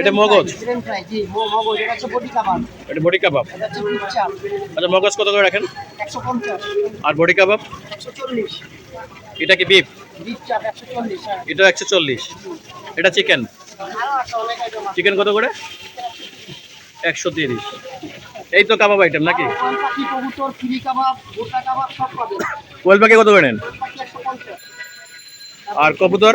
এটা মগজ? এটা বডি কাবাব। আচ্ছা মগজ কত করে রাখেন? আর বডি কাবাব? এটা কি বিফ হ্যাঁ। এটা একশো চল্লিশ। এটা চিকেন চিকেন কত করে? একশো তিরিশ। এই তো কাবাব আইটেম নাকি? কোয়েল পাখি কত করে নেন? আর কবুতর?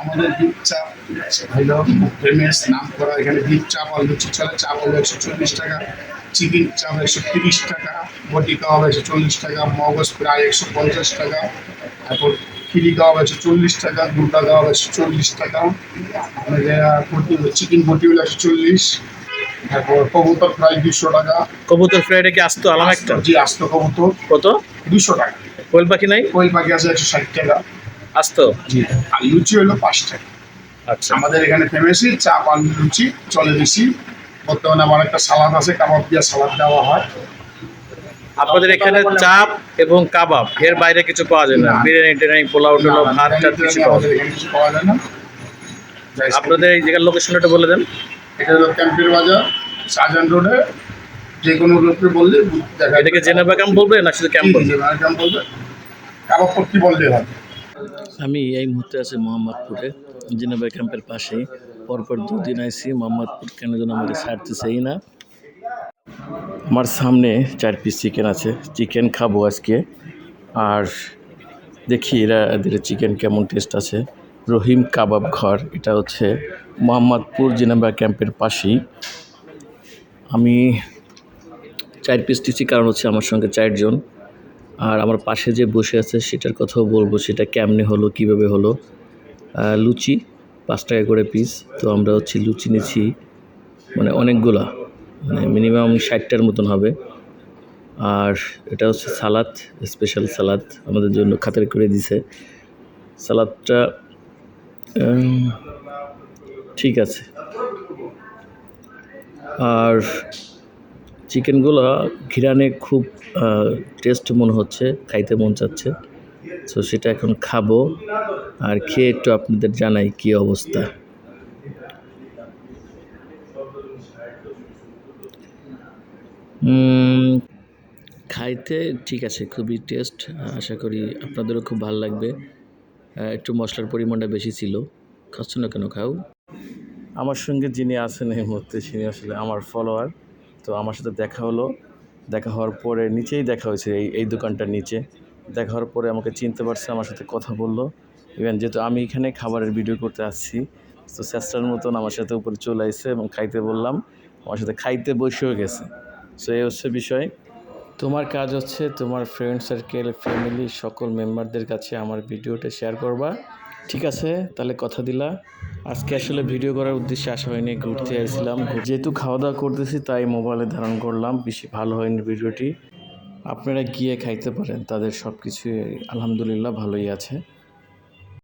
আমাদের ডিপ চাপ হলো নাম করা, এখানে ডিপ চাপ লুচি চলে চাপ হলো একশো চল্লিশ টাকা, চিকেন চাপ একশো তিরিশ টাকা, বটি কাবাব একশো চল্লিশ টাকা, মগজ প্রায় একশো পঞ্চাশ টাকা, তারপর খিরি কাবাব একশো চল্লিশ টাকা, দুটা কাবাব একশো চল্লিশ টাকা চিকেন বটি হলো একশো চল্লিশ তারপর কবুতর প্রায় দুশো টাকা। কবুতর ফ্রাইটা কি আসতো আলাম একটা? জি আস্ত কবুতর। কত? দুশো টাকা। কোয়েল পাখি নাই? কোয়েল পাখি আছে একশো ষাট টাকা। আসতো? জি আর লুচি হলো পাঁচ টাকা। আচ্ছা। আমাদের এখানে ফেমাসই চাপ আলু লুচি চলে বেশি। বর্তমানে আমার একটা সালাদ আছে কাবাব দিয়ে সালাদ দেওয়া হয়। আপনাদের এখানে চাপ এবং কাবাব এর বাইরে কিছু পাওয়া যায় না। বিরিয়ানি টিরিয়ানি পোলাও টোলাও ভাত টাত কিছু পাওয়া যায় না। আপনাদের এই জায়গার লোকেশনটা বলে দেন। এটা হলো ক্যাম্পের বাজার শাহজাহান রোডে। যে কোনো লোককে বললে দেখা এটাকে জেনেভা ক্যাম্প বলবে না শুধু ক্যাম্প বলবে? ক্যাম্প বলবে। পট্টি বললে হবে আমি এই মুহূর্তে আছি মোহাম্মদপুরে জেনেভা ক্যাম্পের পাশেই। পরপর দুদিন আইসি মোহাম্মদপুর কেন যেন আমাকে ছাড়তেছেই না। আমার সামনে চার পিস চিকেন আছে। চিকেন খাব আজকে। আর দেখি এরা এদের চিকেন কেমন টেস্ট আছে। রহিম কাবাব ঘর। এটা হচ্ছে মোহাম্মদপুর জেনেভা ক্যাম্পের পাশেই। আমি চার পিস দিচ্ছি কারণ হচ্ছে আমার সঙ্গে চারজন। আর আমার পাশে যে বসে আছে, সেটার কথাও বলব, সেটা কেমনে হলো, কীভাবে হলো। লুচি, পাঁচ টাকা করে পিস তো আমরা হচ্ছে লুচি নিচ্ছি মানে অনেকগুলা মানে মিনিমাম ষাটটার মতন হবে। আর এটা হচ্ছে সালাদ স্পেশাল সালাদ আমাদের জন্য খাতার করে দিছে। সালাদটা ঠিক আছে। আর চিকেনগুলো ঘিরানে খুব টেস্ট মনে হচ্ছে, খাইতে মন চাচ্ছে। তো সেটা এখন খাব। আর খেয়ে একটু আপনাদের জানাই কি অবস্থা। খাইতে ঠিক আছে, খুবই টেস্ট আশা করি আপনাদেরও খুব ভালো লাগবে। একটু মশলার পরিমাণটা বেশি ছিল। খাচ্ছ না কেন? খাও। আমার সঙ্গে যিনি আছেন এই মুহূর্তে, তিনি আসলে আমার ফলোয়ার তো আমার সাথে দেখা হলো। দেখা হওয়ার পরে নিচেই দেখা হয়েছে, এই এই দোকানটার নিচে। দেখা হওয়ার পরে আমাকে চিনতে পারছে, আমার সাথে কথা বলল। ইভেন যেহেতু আমি এখানে খাবারের ভিডিও করতে আসছি, তো চেষ্টার মতন আমার সাথে উপরে চলে আসছে এবং খাইতে বললাম। আমার সাথে খাইতে বসেও গেছে। সো এই হচ্ছে বিষয়। তোমার কাজ হচ্ছে তোমার ফ্রেন্ড সার্কেল ফ্যামিলি সকল মেম্বারদের কাছে আমার ভিডিওটা শেয়ার করবা। ঠিক আছে? তাহলে কথা দিলা। আজকে আসলে ভিডিও করার উদ্দেশ্যে আসা হয়নি, ঘুরতে আসছিলাম। যেহেতু খাওয়া দাওয়া করতেছি, তাই মোবাইলে ধারণ করলাম। বেশি ভালো হয়নি ভিডিওটি আপনারা গিয়ে খাইতে পারেন, তাদের সব কিছুই আলহামদুলিল্লাহ ভালোই আছে।